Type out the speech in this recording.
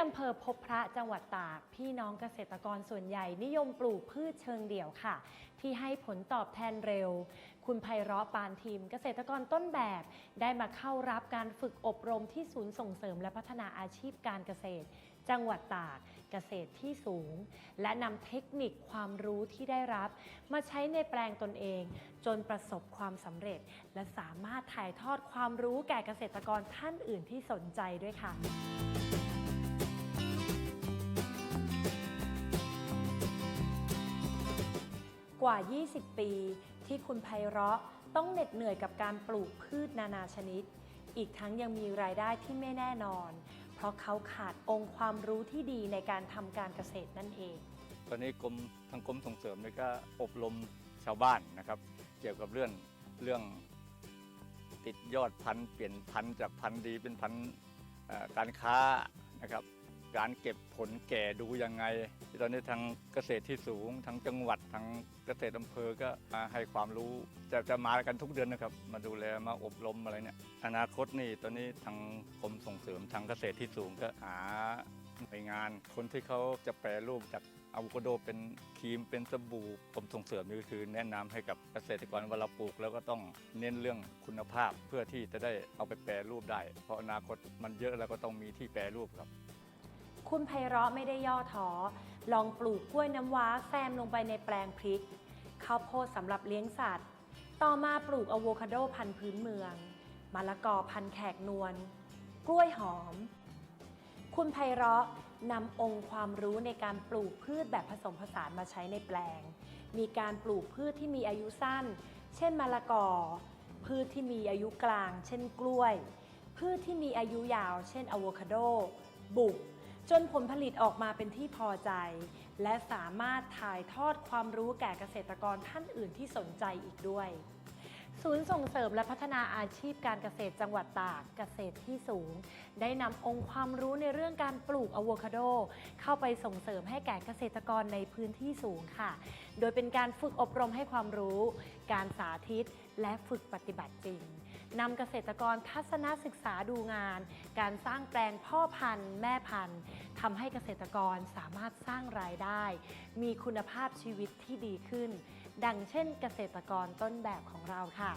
อำเภอพบพระจังหวัดตาก พี่น้องเกษตรกรส่วนใหญ่นิยมปลูกพืชเชิงเดี่ยวค่ะ ที่ให้ผลตอบแทนเร็ว คุณไพเราะปานทีมเกษตรกรต้นแบบ ได้มาเข้ารับการฝึกอบรมที่ศูนย์ส่งเสริมและพัฒนาอาชีพการเกษตร จังหวัดตากเกษตรที่สูง และนำเทคนิคความรู้ที่ได้รับ มาใช้ในแปลงตนเอง จนประสบความสำเร็จ และสามารถถ่ายทอดความรู้แก่เกษตรกรท่านอื่นที่สนใจด้วยค่ะ ว่า 20 ปี ที่คุณไพเราะต้องเหน็ดเหนื่อยกับการปลูกพืชนานาชนิด อีกทั้งยังมีรายได้ที่ไม่แน่นอน เพราะเขาขาดองค์ความรู้ที่ดีในการทำการเกษตรนั่นเอง ตอนนี้กรมทางกรมส่งเสริมนี่ก็อบรมชาวบ้านนะครับ เกี่ยวกับเรื่องเรื่องติดยอดพันธุ์เปลี่ยนพันธุ์จากพันธุ์ดีเป็นพันธุ์การค้านะครับ การเก็บผลแก่ดูยังไง ตอนนี้ทางเกษตรที่สูงทางจังหวัดทางเกษตรอำเภอก็มาให้ความรู้จะจะมากันทุกเดือนนะครับ มาดูแลมาอบรมอะไรเนี่ยอนาคตนี่ตอนนี้ทางกรมส่งเสริมทางเกษตรที่สูงก็หาหน่วยงาน คนที่เขาจะแปรรูปจากอะโวคาโดเป็นครีมเป็นสบู่ผมส่งเสริมนี่ก็คือแนะนำให้กับเกษตรกรเวลาปลูก แล้วก็ต้องเน้นเรื่องคุณภาพเพื่อที่จะได้เอาไปแปรรูปได้ เพราะอนาคตมันเยอะแล้วก็ต้องมีที่แปรรูปครับ คุณไพเราะไม่ได้ย่อท้อ ลองปลูกกล้วยน้ำว้าแซมลงไปในแปลงพริก ข้าวโพดสำหรับเลี้ยงสัตว์ ต่อมาปลูกอะโวคาโดพันธุ์พื้นเมือง มะละกอพันธุ์แขกนวล กล้วยหอม คุณไพเราะนำองค์ความรู้ในการปลูกพืชแบบผสมผสานมาใช้ในแปลง มีการปลูกพืชที่มีอายุสั้น เช่นมะละกอ พืชที่มีอายุกลาง เช่นกล้วย พืชที่มีอายุยาว เช่นอะโวคาโด บุก จนผลผลิตออกมาเป็นที่พอใจ และสามารถถ่ายทอดความรู้แก่เกษตรกรท่านอื่นที่สนใจอีกด้วย ศูนย์ส่งเสริมและพัฒนาอาชีพการเกษตรจังหวัดตากเกษตรที่สูง ได้นำองค์ความรู้ในเรื่องการปลูกอะโวคาโด เข้าไปส่งเสริมให้แก่เกษตรกรในพื้นที่สูงค่ะ โดยเป็นการฝึกอบรมให้ความรู้ การสาธิต และฝึกปฏิบัติจริงนำเกษตรกรทัศนศึกษาดูงาน การสร้างแปลงพ่อพันธุ์ แม่พันธุ์ทำให้เกษตรกรสามารถสร้างรายได้ มีคุณภาพชีวิตที่ดีขึ้น ดังเช่นเกษตรกรต้นแบบของเราค่ะ